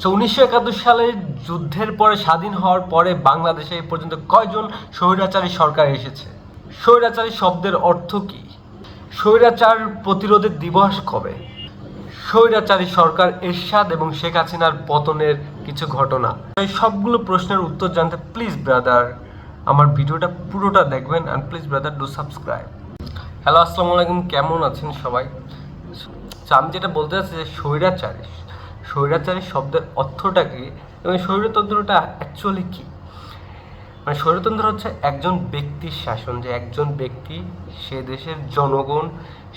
তো উনিশশো একাত্তর সালের যুদ্ধের পরে, স্বাধীন হওয়ার পরে বাংলাদেশে এই পর্যন্ত কয়জন স্বৈরাচারী সরকার এসেছে? স্বৈরাচারী শব্দের অর্থ কি? স্বৈরাচার প্রতিরোধের দিবস কবে? স্বৈরাচারী সরকার এরশাদ এবং শেখ হাসিনার পতনের কিছু ঘটনা। এই সবগুলো প্রশ্নের উত্তর জানতে প্লিজ ব্রাদার আমার ভিডিওটা পুরোটা দেখবেন and please brother do subscribe hello আসসালামু আলাইকুম, কেমন আছেন সবাই? আমি যেটা বলতে চাচ্ছি যে স্বৈরাচারী স্বৈরাচারী শব্দের অর্থটা কী এবং স্বৈরতন্ত্রটা অ্যাকচুয়ালি কি? মানে স্বৈরতন্ত্র হচ্ছে একজন ব্যক্তির শাসন, যে একজন ব্যক্তি সে দেশের জনগণ,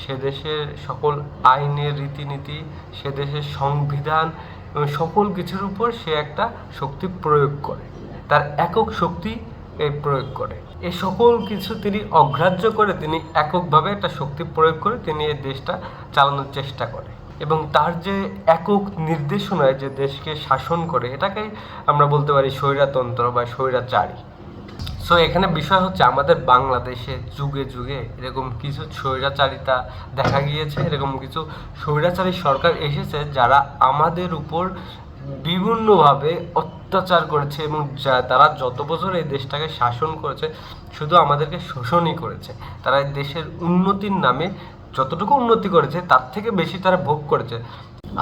সে দেশের সকল আইনের রীতিনীতি, সে দেশের সংবিধান এবং সকল কিছুর উপর সে একটা শক্তি প্রয়োগ করে। তার একক শক্তি প্রয়োগ করে। এই সকল কিছু তিনি অগ্রাহ্য করে, তিনি এককভাবে একটা শক্তি প্রয়োগ করে তিনি এই দেশটা চালানোর চেষ্টা করে। এবং তার যে একক নির্দেশনায় যে দেশকে শাসন করে, এটাকে আমরা বলতে পারি স্বৈরাতন্ত্র বা স্বৈরাচারী। সো এখানে বিষয় হচ্ছে আমাদের বাংলাদেশে যুগে যুগে এরকম কিছু স্বৈরাচারিতা দেখা গিয়েছে, এরকম কিছু স্বৈরাচারী সরকার এসেছে যারা আমাদের উপর বিভিন্নভাবে অত্যাচার করেছে এবং যা- তারা যত বছর এই দেশটাকে শাসন করেছে, শুধু আমাদেরকে শোষণই করেছে। তারা দেশের উন্নতির নামে যতটুকু উন্নতি করেছে, তার থেকে বেশি তারা ভোগ করেছে।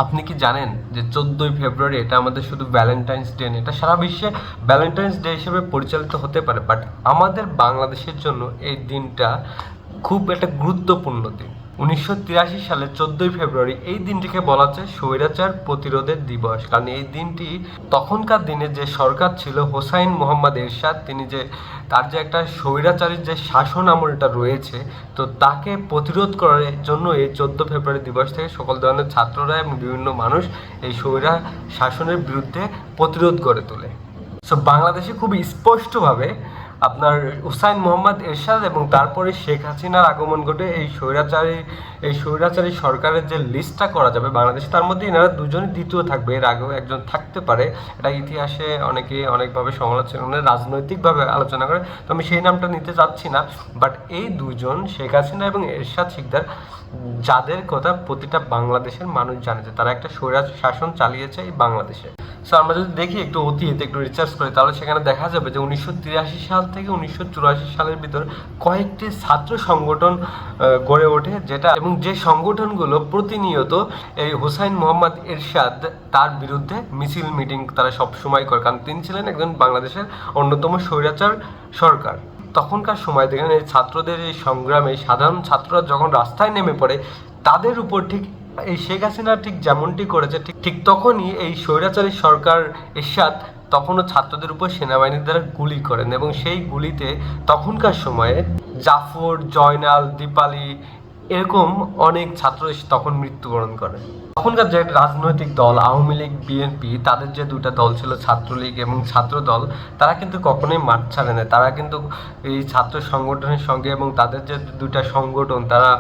আপনি কি জানেন যে চোদ্দোই ফেব্রুয়ারি এটা আমাদের শুধু ভ্যালেন্টাইন্স ডে এটা সারা বিশ্বে ভ্যালেন্টাইন্স ডে হিসেবে পরিচালিত হতে পারে বাট আমাদের বাংলাদেশের জন্য এই দিনটা খুব একটা গুরুত্বপূর্ণ দিন। উনিশশো তিরাশি সালের চোদ্দোই ফেব্রুয়ারি এই দিনটিকে বলা হচ্ছে স্বৈরাচার প্রতিরোধের দিবস। কারণ এই দিনটি তখনকার দিনে যে সরকার ছিল, হোসাইন মোহাম্মদ এরশাদ, তিনি যে তার যে একটা স্বৈরাচারীর যে শাসন আমলটা রয়েছে, তো তাকে প্রতিরোধ করার জন্য এই চোদ্দ ফেব্রুয়ারি দিবস থেকে সকল ধরনের ছাত্ররা এবং বিভিন্ন মানুষ এই স্বৈরা শাসনের বিরুদ্ধে প্রতিরোধ গড়ে তোলে। সো বাংলাদেশে খুব স্পষ্টভাবে আপনার হুসাইন মোহাম্মদ এরশাদ এবং তারপরে শেখ হাসিনার আগমন ঘটে এই স্বৈরাচারী এই স্বৈরাচারী সরকারের যে লিস্টটা করা যাবে বাংলাদেশে, তার মধ্যে এনারা দুজনই দ্বিতীয় থাকবে। এর আগেও একজন থাকতে পারে। এটা ইতিহাসে অনেকে অনেকভাবে সমালোচনা রাজনৈতিকভাবে আলোচনা করে। তো আমি সেই নামটা নিতে চাচ্ছি না। বাট এই দুজন শেখ হাসিনা এবং এরশাদ শিকদার, যাদের কথা প্রতিটা বাংলাদেশের মানুষ জানে যে তারা একটা স্বৈরাজ শাসন চালিয়েছে এই বাংলাদেশে। সো আমরা যদি দেখি একটু অতীত, একটু রিসার্চ করি, তাহলে সেখানে দেখা যাবে যে উনিশশো তিরাশি সাল থেকে উনিশশো চুরাশি সালের ভিতর কয়েকটি ছাত্র সংগঠন গড়ে ওঠে, যেটা এবং যে সংগঠনগুলো প্রতিনিয়ত এই হুসাইন মোহাম্মদ এরশাদ তার বিরুদ্ধে মিছিল, মিটিং তারা সব সময় করে। কারণ তিনি ছিলেন একজন বাংলাদেশের অন্যতম স্বৈরাচার সরকার। তখনকার সময় দেখেন, এই ছাত্রদের এই সংগ্রামে সাধারণ ছাত্ররা যখন রাস্তায় নেমে পড়ে, তাদের উপর ঠিক এই শেখ হাসিনা ঠিক যেমনটি করেছে, ঠিক ঠিক তখনই এই স্বৈরাচারী সরকার এরশাদ তখনও ছাত্রদের উপর সেনাবাহিনীর দ্বারা গুলি করেন এবং সেই গুলিতে তখনকার সময়ে জাফর, জয়নাল, দীপালি এরকম অনেক ছাত্র তখন মৃত্যুবরণ করে। তখনকার যে রাজনৈতিক দল, আওয়ামী লীগ বিএনপি তাদের যে দুটা দল ছিল, ছাত্রলীগ এবং ছাত্র দল তারা কিন্তু কখনোই মাঠ ছাড়ে না। তারা কিন্তু এই ছাত্র সংগঠনের সঙ্গে এবং তাদের যে দুটা সংগঠন, তারা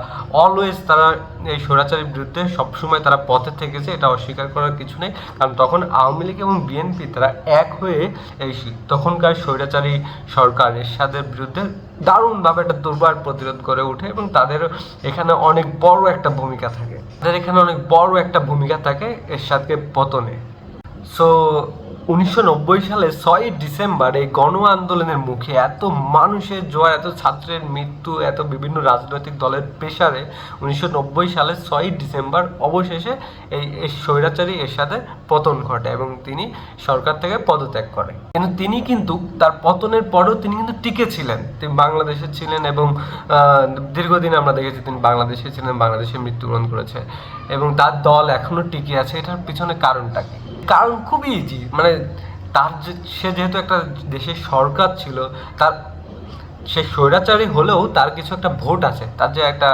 অলওয়েজ তারা এই স্বৈরাচারের বিরুদ্ধে সবসময় তারা পথে থেকেছে, এটা অস্বীকার করার কিছু নেই। কারণ তখন আওয়ামী লীগ এবং বিএনপি তারা এক হয়ে এই তখনকার স্বৈরাচারী সরকার, এরশাদের বিরুদ্ধে দারুণভাবে একটা দুর্বার প্রতিরোধ করে ওঠে এবং তাদের এখানে অনেক বড় একটা ভূমিকা থাকে। তাদের এখানে অনেক বড় একটা ভূমিকা থাকে এর সাথে পতনে। সো উনিশশো নব্বই সালে ছয়ই ডিসেম্বর এই গণ আন্দোলনের মুখে এত মানুষের জোয়ার, এত ছাত্রের মৃত্যু, এত বিভিন্ন রাজনৈতিক দলের প্রেসারে উনিশশো সালে ছয়ই ডিসেম্বর অবশেষে এই স্বৈরাচারী এরশাদের পতন ঘটে এবং তিনি সরকার থেকে পদত্যাগ করে কিন্তু তিনি কিন্তু তার পতনের পরেও তিনি কিন্তু টিকে ছিলেন। তিনি বাংলাদেশে ছিলেন এবং দীর্ঘদিন আমরা দেখেছি তিনি বাংলাদেশে ছিলেন, বাংলাদেশে মৃত্যুবরণ করেছে এবং তার দল এখনও টিকে আছে। এটার পিছনে কারণটা কি? কারণ খুবই ইজি মানে তার যে, সে যেহেতু একটা দেশের সরকার ছিল, তার সে স্বৈরাচারী হলেও তার কিছু একটা ভোট আছে। তার যে একটা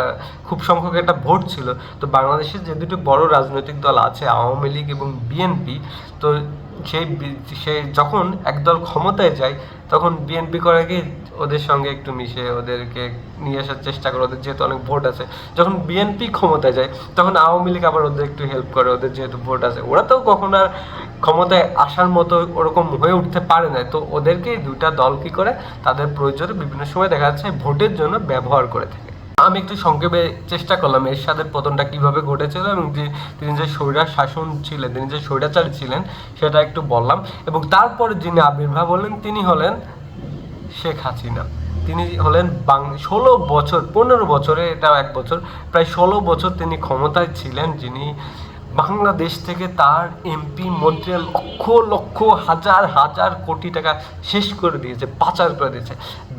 খুব সংখ্যক একটা ভোট ছিল। তো বাংলাদেশের যে দুটি বড় রাজনৈতিক দল আছে, আওয়ামী লীগ এবং বিএনপি তো সেই সে যখন একদল ক্ষমতায় যায়, তখন বিএনপি করে কি ওদের সঙ্গে একটু মিশে ওদেরকে নিয়ে আসার চেষ্টা করে, ওদের যেহেতু অনেক ভোট আছে। যখন বিএনপি ক্ষমতায় যায়, তখন আওয়ামী লীগ আবার ওদের একটু হেল্প করে, ওদের যেহেতু ভোট আছে। ওরা তো কখনো আর ক্ষমতায় আসার মতো ওরকম হয়ে উঠতে পারে না। তো ওদেরকে দুইটা দল কি করে? তাদের প্রয়োজনে বিভিন্ন সময় দেখা যাচ্ছে ভোটের জন্য ব্যবহার করে থাকে। আমি একটু সংক্ষেপে চেষ্টা করলাম এরশাদের পতনটা কীভাবে ঘটেছিল এবং যে তিনি যে স্বৈরা শাসন ছিলেন, তিনি যে স্বৈরাচারী ছিলেন, সেটা একটু বললাম। এবং তারপরে যিনি আবির্ভাব হলেন তিনি হলেন শেখ হাসিনা। তিনি হলেন বাং ষোলো বছর, পনেরো বছরে এটা এক বছর, প্রায় ষোলো বছর তিনি ক্ষমতায় ছিলেন যিনি বাংলাদেশ থেকে তার এমপি মন্ত্রী লক্ষ লক্ষ, হাজার হাজার কোটি টাকা শেষ করে দিয়েছে, পাচার করে দিয়েছে।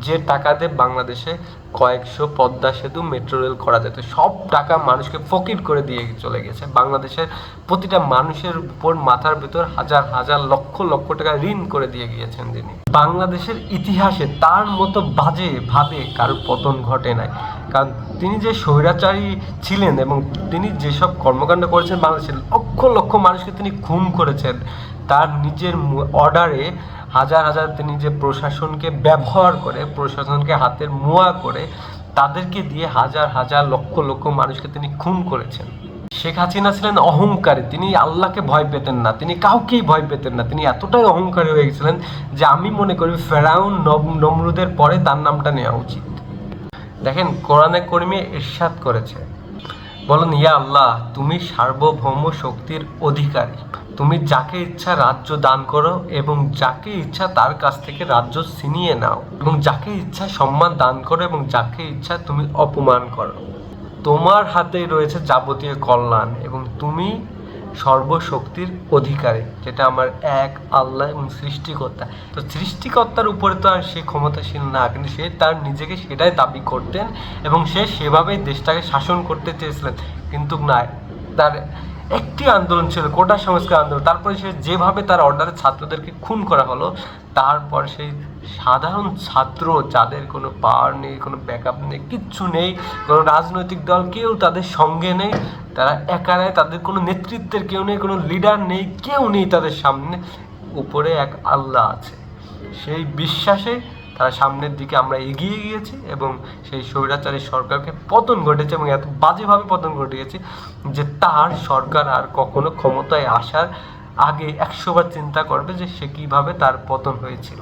যে টাকাতে বাংলাদেশে কয়েকশো পদ্মা সেতু, মেট্রো রেল করা যেত, সব টাকা মানুষকে ফকির করে দিয়ে চলে গেছে। বাংলাদেশের প্রতিটা মানুষের উপর মাথার ভিতর হাজার হাজার, লক্ষ লক্ষ টাকা ঋণ করে দিয়ে গিয়েছেন তিনি। বাংলাদেশের ইতিহাসে তার মতো বাজে ভাবে কারোর পতন ঘটে নাই। কারণ তিনি যে স্বৈরাচারী ছিলেন এবং তিনি যেসব কর্মকাণ্ড করেছেন বাংলাদেশের লক্ষ লক্ষ মানুষকে তিনি খুন করেছেন, তার নিজের অর্ডারে হাজার হাজার তিনি যে প্রশাসনকে ব্যবহার করে, প্রশাসনকে হাতের মোয়া করে, তাদেরকে দিয়ে হাজার হাজার লক্ষ লক্ষ মানুষকে তিনি খুন করেছেন। শেখ হাসিনা ছিলেন অহংকারী, তিনি আল্লাহকে ভয় পেতেন না, তিনি কাউকেই ভয় পেতেন না, তিনি এতটাই অহংকারী হয়ে গেছিলেন যে আমি মনে করি ফেরাউন নমরুদের পরে তার নামটা নেওয়া উচিত। দেখেন, কোরআনে কর্মী ইরশাদ করেছে। বলুন, ইয়া আল্লাহ, তুমি সার্বভৌম শক্তির অধিকারী। তুমি যাকে ইচ্ছা রাজ্য দান করো এবং যাকে ইচ্ছা তার কাছ থেকে রাজ্য ছিনিয়ে নাও। এবং যাকে ইচ্ছা সম্মান দান করো এবং যাকে ইচ্ছা তুমি অপমান করো। তোমার হাতেই রয়েছে যাবতীয় কল্যাণ এবং তুমি সর্বশক্তির অধিকারে, যেটা আমার এক, আল্লাহ এবং সৃষ্টিকর্তা। তো সৃষ্টিকর্তার উপরে তো আর সে ক্ষমতাশীল না, কিন্তু সে তার নিজেকে সেটাই দাবি করতেন এবং সে সেভাবেই দেশটাকে শাসন করতে চেয়েছিলেন। কিন্তু না, তার একটি আন্দোলন ছিল, কোটা সংস্কার আন্দোলন। তারপরে সে যেভাবে তার অর্ডারে ছাত্রদেরকে খুন করা হলো, তারপর সেই সাধারণ ছাত্র যাদের কোনো পাওয়ার নেই, কোনো ব্যাকআপ নেই, কিচ্ছু নেই, কোনো রাজনৈতিক দল, কেউ তাদের সঙ্গে নেই, তারা একারায় তাদের কোনো নেতৃত্বের কেউ নেই, কোনো লিডার নেই, কেউ নেই তাদের সামনে। উপরে এক আল্লাহ আছে। সেই বিশ্বাসে তারা সামনের দিকে আমরা এগিয়ে গিয়েছি এবং সেই স্বৈরাচারী সরকারকে পতন ঘটেছে এবং এত বাজেভাবে পতন ঘটিয়েছে যে তার সরকার আর কখনো ক্ষমতায় আসার আগে একশোবার চিন্তা করবে যে সে কীভাবে তার পতন হয়েছিল।